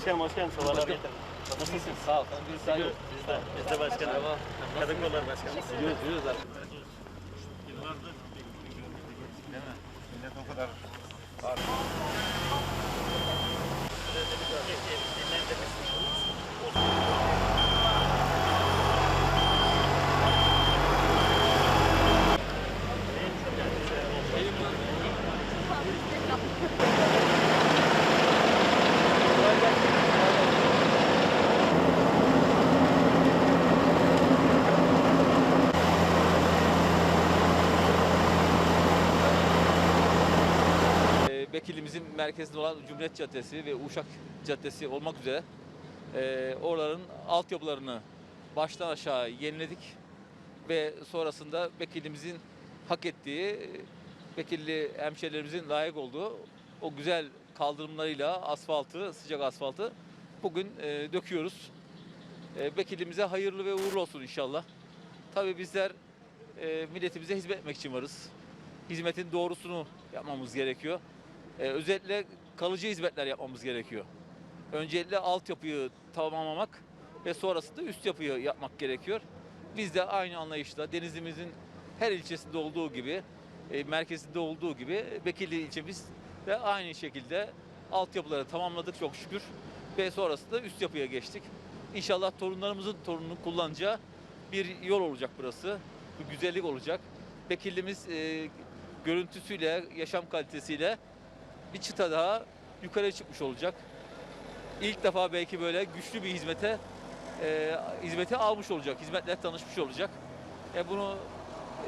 Başkanım hoş geldiniz. Sabahlar getirin. Nasılsın? Sağ ol. Bir sağ yok. Biz de, biz de başkanım. Kolları başkanımız. Yürüyoruz, yürüyoruz artık. Yıllardır Değil mi? millet o kadar Ee, Bekilimizin merkezinde olan Cumhuriyet Caddesi ve Uşak Caddesi olmak üzere e, oraların altyapılarını baştan aşağı yeniledik ve sonrasında Bekilimizin hak ettiği, Bekilli hemşehrilerimizin layık olduğu o güzel kaldırımlarıyla asfaltı, sıcak asfaltı bugün e, döküyoruz. E, Bekilimize hayırlı ve uğurlu olsun inşallah. Tabii bizler e, milletimize hizmet etmek için varız. Hizmetin doğrusunu yapmamız gerekiyor. E, özellikle kalıcı hizmetler yapmamız gerekiyor. Öncelikle altyapıyı tamamlamak ve sonrasında üst yapıyı yapmak gerekiyor. Biz de aynı anlayışla Denizli'mizin her ilçesinde olduğu gibi, e, merkezinde olduğu gibi Bekirli ilçemiz de aynı şekilde altyapıları tamamladık çok şükür ve sonrasında üst yapıya geçtik. İnşallah torunlarımızın torununun kullanacağı bir yol olacak burası. Bir güzellik olacak. Bekirlimiz e, görüntüsüyle, yaşam kalitesiyle bir çıta daha yukarı çıkmış olacak. İlk defa belki böyle güçlü bir hizmete e, hizmeti almış olacak, hizmetle tanışmış olacak. E, bunu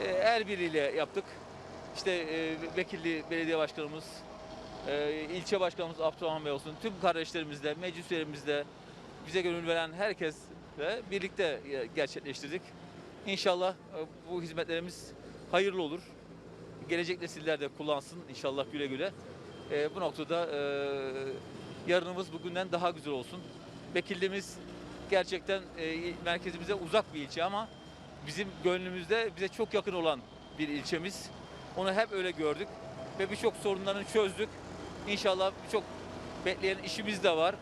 e, el birliğiyle yaptık. İşte e, Vekilli Belediye Başkanımız, e, ilçe başkanımız Abdurrahman Bey olsun, tüm kardeşlerimizle, meclis üyelerimizle, bize gönül veren herkesle birlikte e, gerçekleştirdik. İnşallah e, bu hizmetlerimiz hayırlı olur. Gelecek nesiller de kullansın inşallah güle güle. E, bu noktada e, yarınımız bugünden daha güzel olsun. Bekirliğimiz gerçekten e, merkezimize uzak bir ilçe ama bizim gönlümüzde bize çok yakın olan bir ilçemiz. Onu hep öyle gördük ve birçok sorunlarını çözdük. İnşallah birçok bekleyen işimiz de var.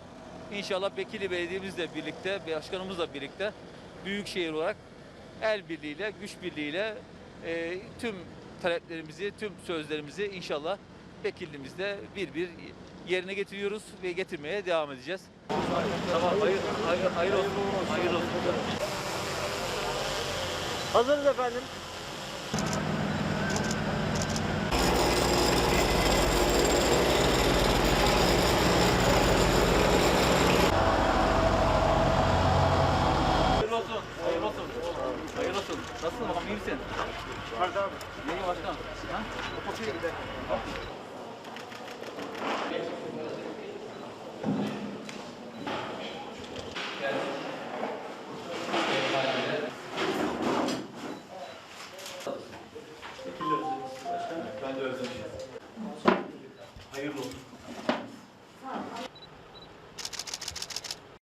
İnşallah Bekirli Belediye'mizle birlikte, başkanımızla birlikte büyükşehir olarak el birliğiyle, güç birliğiyle e, tüm taleplerimizi, tüm sözlerimizi inşallah Bekirli'mizde bir bir yerine getiriyoruz ve getirmeye devam edeceğiz. Tamam, hayır, hayır, hayır olsun. Hayır olsun. Hazırız efendim. Hayırlı olsun. Hayırlı olsun. Hayırlı olsun. Nasılsın bakalım iyi misin? Pardon abi. İyi başkan. Ha? Kapıya gidelim. hacerlo.